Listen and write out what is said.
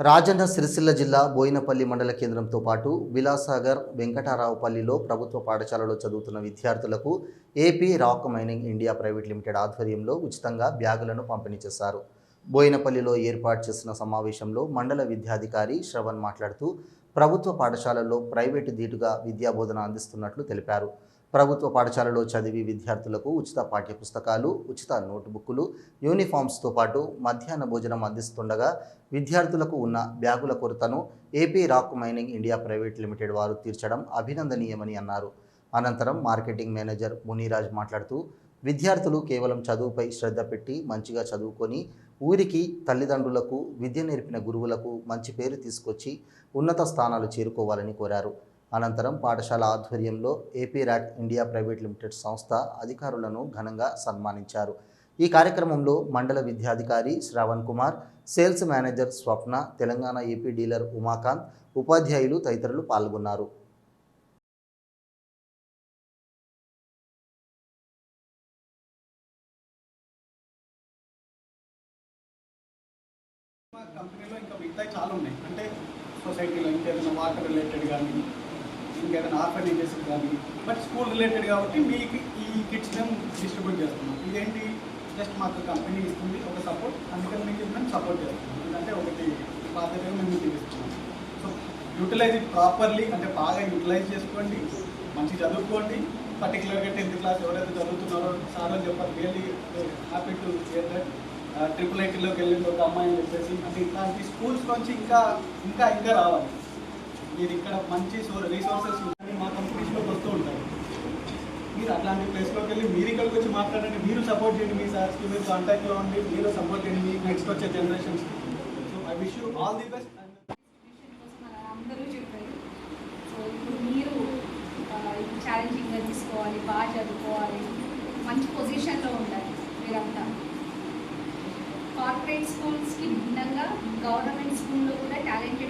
రాజన్న సిరిసిల్ల జిల్లా బోయినపల్లి మండల కేంద్రంతో పాటు విలాసాగర్ వెంకటారావుపల్లిలో ప్రభుత్వ పాఠశాలలో చదువుతున్న విద్యార్థులకు AP rock mining India private limited ఆధ్వర్యంలో ఉచితంగా బ్యాగులను పంపిణీ చేశారు. బోయినపల్లిలో ఏర్పాటు చేసిన సమావేశంలో మండల విద్యాధికారి శ్రవణ్ మాట్లాడుతూ ప్రభుత్వ పాఠశాలల్లో ప్రైవేటు ధీటుగా విద్యాబోధన అందిస్తున్నట్లు తెలిపారు. ప్రభుత్వ పాఠశాలలో చదివి విద్యార్థులకు ఉచిత పాఠ్యపుస్తకాలు ఉచిత నోటుబుక్కులు యూనిఫామ్స్తో పాటు మధ్యాహ్న భోజనం అందిస్తుండగా విద్యార్థులకు ఉన్న బ్యాగుల కొరతను AP rock mining India private limited వారు తీర్చడం అభినందనీయమని అన్నారు. అనంతరం మార్కెటింగ్ మేనేజర్ మునీరాజ్ మాట్లాడుతూ విద్యార్థులు కేవలం చదువుపై శ్రద్ధ పెట్టి మంచిగా చదువుకొని ఊరికి తల్లిదండ్రులకు విద్య నేర్పిన గురువులకు మంచి పేరు తీసుకొచ్చి ఉన్నత స్థానాలు చేరుకోవాలని కోరారు. అనంతరం పాఠశాల ఆధ్వర్యంలో AP rat India private limited సంస్థ అధికారులను ఘనంగా సన్మానించారు. ఈ కార్యక్రమంలో మండల విద్యాధికారి Shravan Kumar sales manager Swapna Telangana AP dealer Umakant ఉపాధ్యాయులు తదితరులు పాల్గొన్నారు. కంపెనీలో ఇంకా మిగతా చాలా ఉన్నాయి. అంటే సొసైటీలో ఇంకేదైనా వాటర్ రిలేటెడ్ కానీ ఇంకేదైనా ఆర్ఫనేజెస్ కానీ బట్ స్కూల్ రిలేటెడ్ కాబట్టి మీకు ఈ కిట్స్ మేము డిస్ట్రిబ్యూట్ చేస్తున్నాం. ఇదేంటి? జస్ట్ మాకు కంపెనీ ఇస్తుంది ఒక సపోర్ట్ అందుకని మీకు మేము సపోర్ట్ చేస్తున్నాం. ఎందుకంటే ఒకటి బాధ్యతగా మేము మీకు ఇస్తున్నాం సో యూటిలైజ్ ఇట్ ప్రాపర్లీ అంటే బాగా యూటిలైజ్ చేసుకోండి మంచి చదువుకోండి. పర్టికులర్గా టెన్త్ క్లాస్ ఎవరైతే చదువుతున్నారో సార్లు చెప్పారు really happy to hear that triple ఐటీలోకి వెళ్ళింది ఒక అమ్మాయి అని చెప్పేసి. అంటే ఇట్లాంటి స్కూల్స్ నుంచి ఇంకా ఇంకా ఇంకా రావాలి. మీరు ఇక్కడ మంచి రీసోర్సెస్ ఉన్నాయి మా కంపెనీస్లోకి వస్తూ ఉంటారు. మీరు అట్లాంటి ప్లేస్లోకి వెళ్ళి మీరు ఇక్కడికి వచ్చి మాట్లాడండి మీరు సపోర్ట్ చేయండి మీ సార్స్కి మీరు కాంటాక్ట్లో ఉండి మీరు సపోర్ట్ చేయండి మీ నెక్స్ట్ వచ్చే generations so I wish you all the best చెప్పారు. సో ఇప్పుడు మీరు ఛాలెంజింగ్గా తీసుకోవాలి బాగా చదువుకోవాలి మంచి పొజిషన్లో ఉండాలి మీరంతా. కార్పొరేట్ స్కూల్స్కి భిన్నంగా గవర్నమెంట్ స్కూల్లో కూడా ట్యాలెంట్